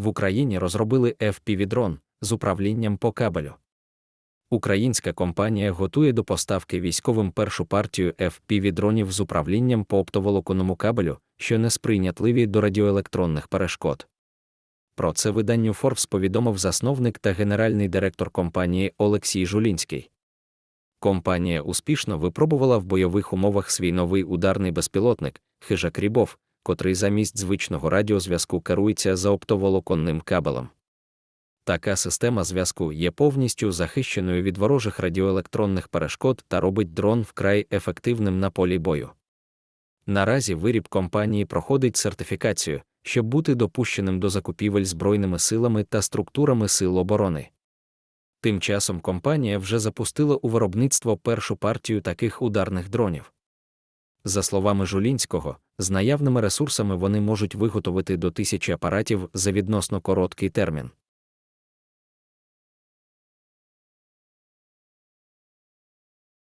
в Україні розробили FPV-дрон з управлінням по кабелю. Українська компанія готує до поставки військовим першу партію FPV-дронів з управлінням по оптоволоконному кабелю, що не сприйнятливі до радіоелектронних перешкод. Про це виданню Forbes повідомив засновник та генеральний директор компанії Олексій Жулінський. Компанія успішно випробувала в бойових умовах свій новий ударний безпілотник хижак Рібов, котрий замість звичного радіозв'язку керується за оптоволоконним кабелем. Така система зв'язку є повністю захищеною від ворожих радіоелектронних перешкод та робить дрон вкрай ефективним на полі бою. Наразі виріб компанії проходить сертифікацію, щоб бути допущеним до закупівель Збройними силами та структурами сил оборони. Тим часом компанія вже запустила у виробництво першу партію таких ударних дронів. За словами Жулінського, з наявними ресурсами вони можуть виготовити до тисячі апаратів за відносно короткий термін.